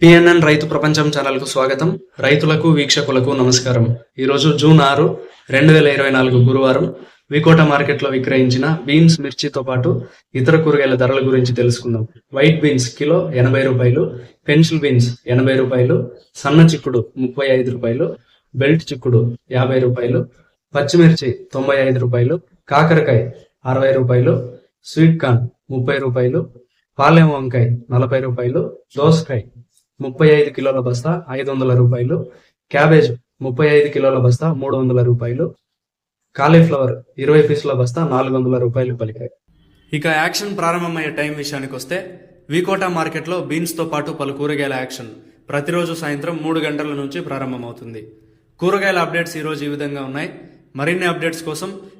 PNN రైతు ప్రపంచం ఛానల్కు స్వాగతం. రైతులకు వీక్షకులకు నమస్కారం. ఈరోజు జూన్ ఆరు రెండు వేల ఇరవై నాలుగు గురువారం వికోట మార్కెట్లో విక్రయించిన బీన్స్ మిర్చితో పాటు ఇతర కూరగాయల ధరల గురించి తెలుసుకుందాం. వైట్ బీన్స్ కిలో ఎనభై రూపాయలు పెన్సిల్ బీన్స్ ఎనభై రూపాయలు సన్న చిక్కుడు ముప్పై ఐదు రూపాయలు బెల్ట్ చిక్కుడు యాభై రూపాయలు పచ్చిమిర్చి తొంభై ఐదు రూపాయలు కాకరకాయ అరవై రూపాయలు స్వీట్ కార్న్ ముప్పై రూపాయలు పాలెం వంకాయ నలభై రూపాయలు దోసకాయ ముప్పై ఐదు కిలోల బస్తా ఐదు వందల రూపాయలు. క్యాబేజ్ ముప్పై ఐదు కిలోల బస్తా మూడు వందల రూపాయలు. కాలీఫ్లవర్ ఇరవై పీసుల బస్తా నాలుగు వందల రూపాయలు పలికాయి. ఇక యాక్షన్ ప్రారంభమయ్యే టైం విషయానికి వస్తే వికోటా మార్కెట్లో బీన్స్తో పాటు పలు కూరగాయల యాక్షన్ ప్రతిరోజు సాయంత్రం మూడు గంటల నుంచి ప్రారంభమవుతుంది. కూరగాయల అప్డేట్స్ ఈరోజు ఈ విధంగా ఉన్నాయి. మరిన్ని అప్డేట్స్ కోసం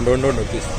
ఉండు ఉండు ఉండు తీసు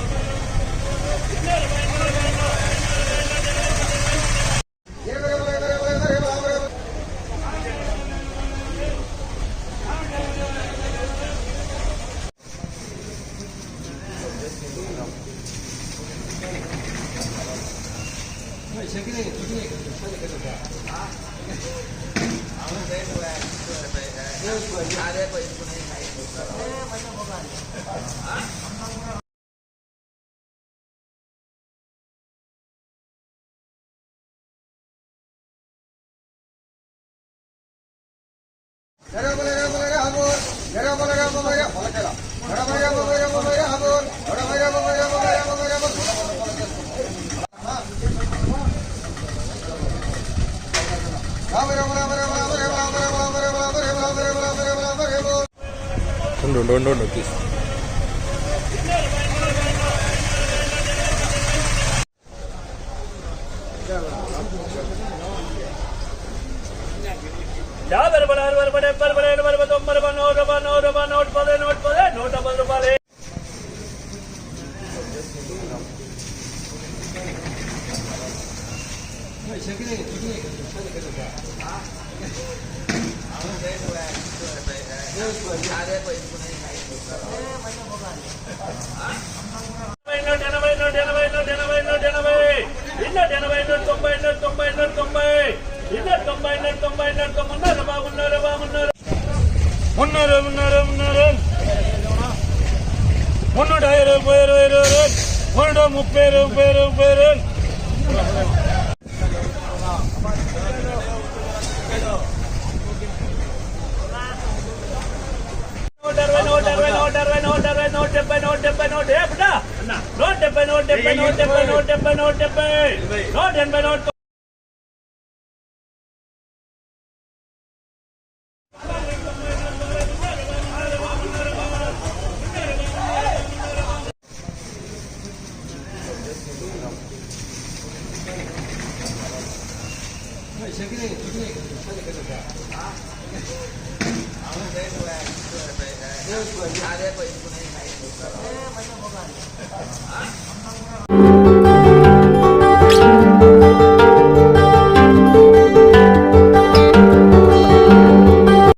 Don't, don't, don't, don't, please. Yeah, Yeah, I'm going to go back. Yeah, I'm going to go back. முன்னேறு முன்னேறு முன்னேறு முன்னூறு ஐயரு பேரு இருபது முன்னூறு முப்பேரு பேரு பேரு நூற்றெண்பது நூற்றெண்பது நூற்றெண்பது நூற்றெண்பது நூற்றெண்பது நூற்றெண்பது అరవై నూట